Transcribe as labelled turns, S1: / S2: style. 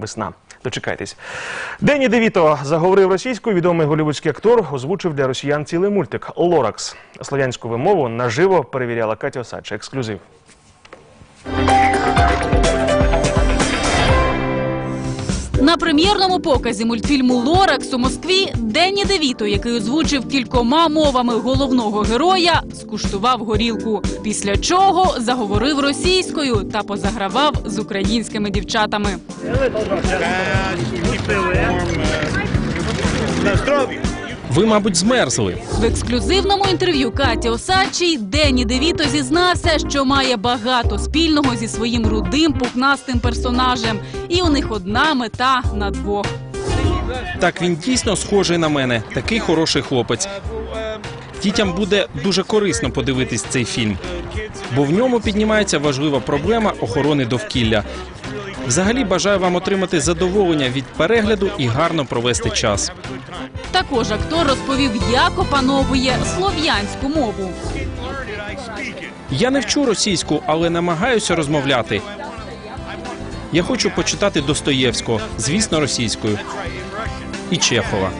S1: весна. Дочекайтесь. Дені Девіто заговорив російською. Відомий голівудський актор озвучив для росіян цілий мультик Лоракс. Слов'янську вимову наживо перевіряла Катя Осадча. Ексклюзив.
S2: На прем'єрному показі мультфільму Лоракс у Москві Денні Девіто, який озвучив кількома мовами головного героя, скуштував горілку. Після чого заговорив російською та позагравав з українськими дівчатами.
S3: Ви, мабуть, змерзли.
S2: В ексклюзивному інтерв'ю Каті Осадчій Денні Девіто зізнався, що має багато спільного зі своїм рудим пухнастим персонажем, і у них одна мета на двох.
S3: Так він дійсно схожий на мене. Такий хороший хлопець. Дітям буде дуже корисно подивитись цей фільм, бо в ньому піднімається важлива проблема охорони довкілля. Взагалі бажаю вам отримати задоволення від перегляду і гарно провести час.
S2: Також актор розповів, як опановує слов'янську мову.
S3: Я не вчу російську, але намагаюся розмовляти. Я хочу почитати Достоєвського, звісно, російською і Чехова.